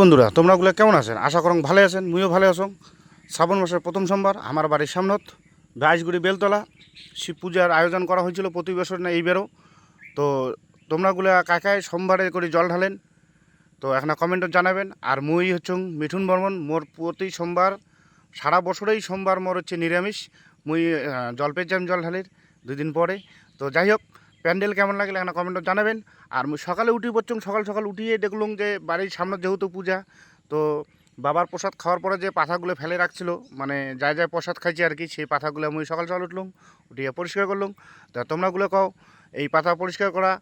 বন্ধুরা তোমরাগুলো কেমন আছেন? আশা করং ভালো আছেন, মুইও ভালো আছো। শ্রাবণ মাসের প্রথম সোমবার, আমার বাড়ির সামনত বাইশগুড়ি বেলতলা। শিব পূজার আয়োজন করা হয়েছিল প্রতি বছর না এইবারও। তো তোমরাগুলো কাকায় সোমবারে করে জল ঢালেন। তো এখন কমেন্টত জানাবেন। আর মুই হচ্ছে মিঠুন বর্মন। মোর প্রতি সোমবার, সারা বছরেই সোমবার মোর হচ্ছে নিরামিষ। মুই জলপের জ্যাম জল ঢালির দুই দিন পরে। তো যাই হোক প্যান্ডেল কেমন লাগলে এখন কমেন্টত জানাবেন। আর সকালে উঠি পড়ছুম সকাল সকাল উঠিয়ে দেখলুম যে বাড়ির সামনে যেহেতু পূজা, তো বাবার প্রসাদ খাওয়ার পরে যে পাথাগুলো ফেলে রাখছিল মানে যাই যাই প্রসাদ খাইছি আর কি, সেই পাথাগুলো আমি সকাল সকাল উঠলুম, উঠিয়ে পরিষ্কার করলুম। তা তোমরাগুলো কও এই পাতা পরিষ্কার করা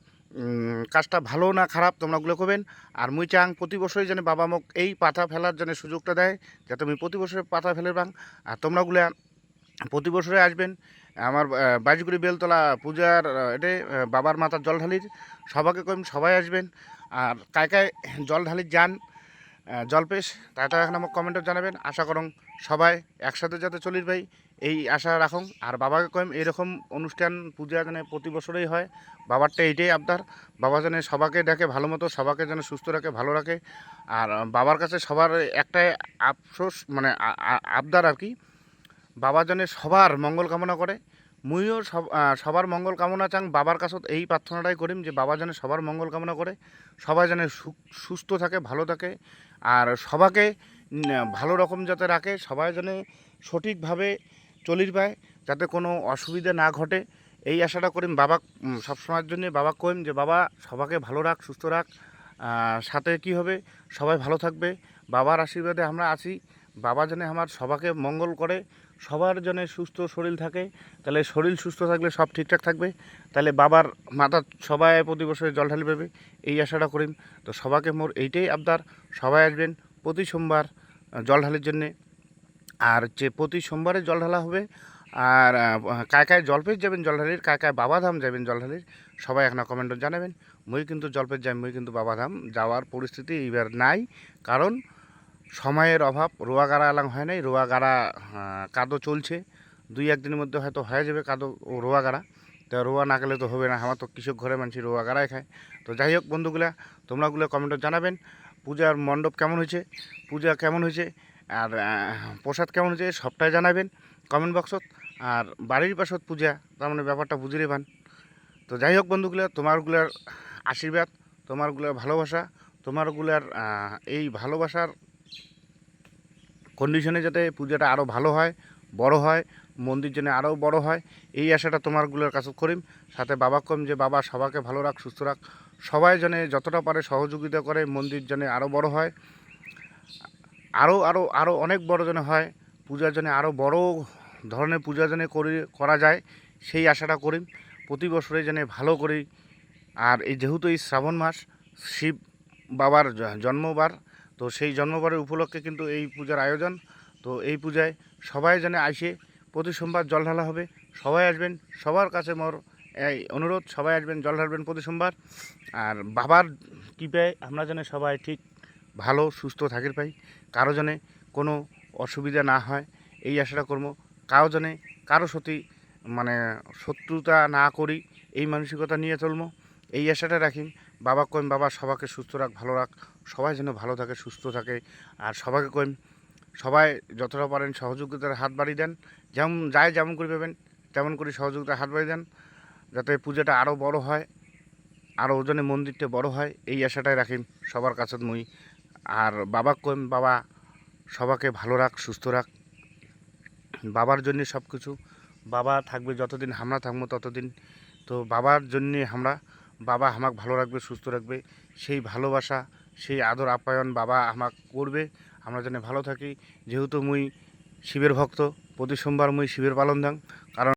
কাজটা ভালো না খারাপ তোমরাগুলো করবেন আর মুই চাং প্রতি বছরই যেন বাবা মোক এই পাতা ফেলার জন্য সুযোগটা দেয়, যাতে আমি প্রতি বছরে পাতা ফেলে বাং আর তোমরাগুলো প্রতি বছরে আসবেন আমার বাইজগুড়ি বেলতলা পূজার এটে বাবার মাথার জল ঢালির সবাইকে কম সবাই আসবেন। আর কায় কায় জল ঢালির যান জলপেশ তাটা এখন আমাকে কমেন্টে জানাবেন। আশা করং সবাই একসাথে যাতে চলির ভাই, এই আশা রাখুন। আর বাবাকে কম এইরকম অনুষ্ঠান, পূজা যেন প্রতি বছরেই হয়, বাবারটা এইটাই আবদার। বাবা যেন সবাকে দেখে ভালো মতো, সবাকে যেন সুস্থ রাখে, ভালো রাখে। আর বাবার কাছে সবার একটাই আফসোস মানে আবদার আর কি বাবা যেন সবার মঙ্গল কামনা করে। মুইও সব সবার মঙ্গল কামনা চাং, বাবার কাছত এই প্রার্থনাটাই করিম যে বাবা যেন সবার মঙ্গল কামনা করে। সবাই যেন সুস্থ থাকে, ভালো থাকে, আর সবাকে ভালো রকম যাতে রাখে, সবাই যেন সঠিকভাবে চলির পায়, যাতে কোনো অসুবিধা না ঘটে। এই আশাটা করিম বাবা সবসময়ের জন্য বাবা কইম যে, বাবা, সবাকে ভালো রাখ, সুস্থ রাখ। সাথে কি হবে? সবাই ভালো থাকবে। বাবার আশীর্বাদে আমরা আছি। বাবা যেন আমার সবাকে মঙ্গল করে, সবার জন্য সুস্থ শরীর থাকে, তাহলে শরীর সুস্থ থাকলে সব ঠিকঠাক থাকবে, তাহলে বাবার মাথা সবাই প্রতি বছরে জল ঢালি পাবে, এই আশাটা করিম। তো সবাকে মোর এইটাই আবদার, সবাই আসবেন প্রতি সোমবার জল ঢালির জন্যে। আর যে প্রতি সোমবারে জল ঢালা হবে, আর কায় কায় জলপের যাবেন জলঢালির কায় কায় বাবাধাম যাবেন জলঢালির সবাই এখন কমেন্টে জানাবেন। মই কিন্তু জলপের যাই, মই কিন্তু বাবাধাম যাওয়ার পরিস্থিতি এবার নাই, কারণ সময়ের অভাব, রোয়া গাড়া এলাং হয় নাই, রোয়া গাড়া কাদো চলছে। দুই একদিনের মধ্যে হয়তো হয়ে যাবে কাদো রোয়া গাড়া। তো রোয়া না গেলে তো হবে না, আমার তো কৃষক ঘরে মানুষ রোয়া গাড়াই খায়। তো যাই হোক বন্ধুগুলা, তোমরাগুলো কমেন্টে জানাবেন, পূজার মণ্ডপ কেমন হয়েছে, পূজা কেমন হয়েছে, আর প্রসাদ কেমন হয়েছে, সবটাই জানাবেন কমেন্ট বক্সত আর বাড়ির পাশত পূজা, তার মানে ব্যাপারটা বুঝিয়ে পান তো যাই হোক বন্ধুগুলো, তোমারগুলার আশীর্বাদ, তোমারগুলার ভালোবাসা, তোমারগুলার এই ভালোবাসার কন্ডিশনে যাতে পূজাটা আরও ভালো হয়, বড় হয়, মন্দির যেন আরও বড় হয়, এই আশাটা তোমারগুলোর কাছে করিম। সাথে বাবা কম যে বাবা সবাকে ভালো রাখ, সুস্থ রাখ। সবাই যেন যতটা পারে সহযোগিতা করে, মন্দির যেন আরও বড় হয়। আরও আরও আরও অনেক বড় যেন হয় পূজার জন্য আরও বড় ধরনের পূজা যেন করি, করা যায়, সেই আশাটা করিম। প্রতি বছরে যেন ভালো করি। আর এই যেহেতু এই শ্রাবণ মাস, শিব বাবার জন্মবার তো সেই জন্মবারের উপলক্ষে কিন্তু এই পূজার আয়োজন। তো এই পূজায় সবাই যেন আসে, প্রতি সোমবার জল ঢালা হবে। সবাই আসবেন, সবার কাছে মোর এই অনুরোধ, সবাই আসবেন, জল ঢালবেন প্রতি সোমবার। আর বাবার কৃপায় আমরা যেন সবাই ঠিক ভালো, সুস্থ থাকির পাই। কারও জনে কোনো অসুবিধা না হয়, এই আশাটা করব। কারও জনে কারও সত্যি মানে শত্রুতা না করি, এই মানসিকতা নিয়ে চলবো, এই আশাটা রাখি। বাবা কইম, বাবা সবাইকে সুস্থ রাখ, ভালো রাখ। সবাই যেন ভালো থাকে, সুস্থ থাকে। আর সবাইকে কইম, সবাই যতটা পারেন সহযোগিতার হাত বাড়িয়ে দেন। যেমন যায় যেমন করে পাবেন তেমন করে সহযোগিতার হাত বাড়িয়ে দেন। যাতে পূজাটা আরও বড় হয় আরও ওজনে মন্দিরটা বড় হয়, এই আশাটাই রাখিম সবার কাছে মুই। আর বাবা কইম, বাবা সবাকে ভালো রাখ, সুস্থ রাখ। বাবার জন্য সব কিছু বাবা থাকবে যতদিন, আমরা থাকব ততদিন। তো বাবার জন্যে আমরা বাবা আমাকে ভালো রাখবে, সুস্থ রাখবে। সেই ভালোবাসা, সেই আদর আপ্যায়ন বাবা আমাকে করবে। আমরা যেন ভালো থাকি। যেহেতু মুই শিবের ভক্ত, প্রতি সোমবার মুই শিবের পালন দাম কারণ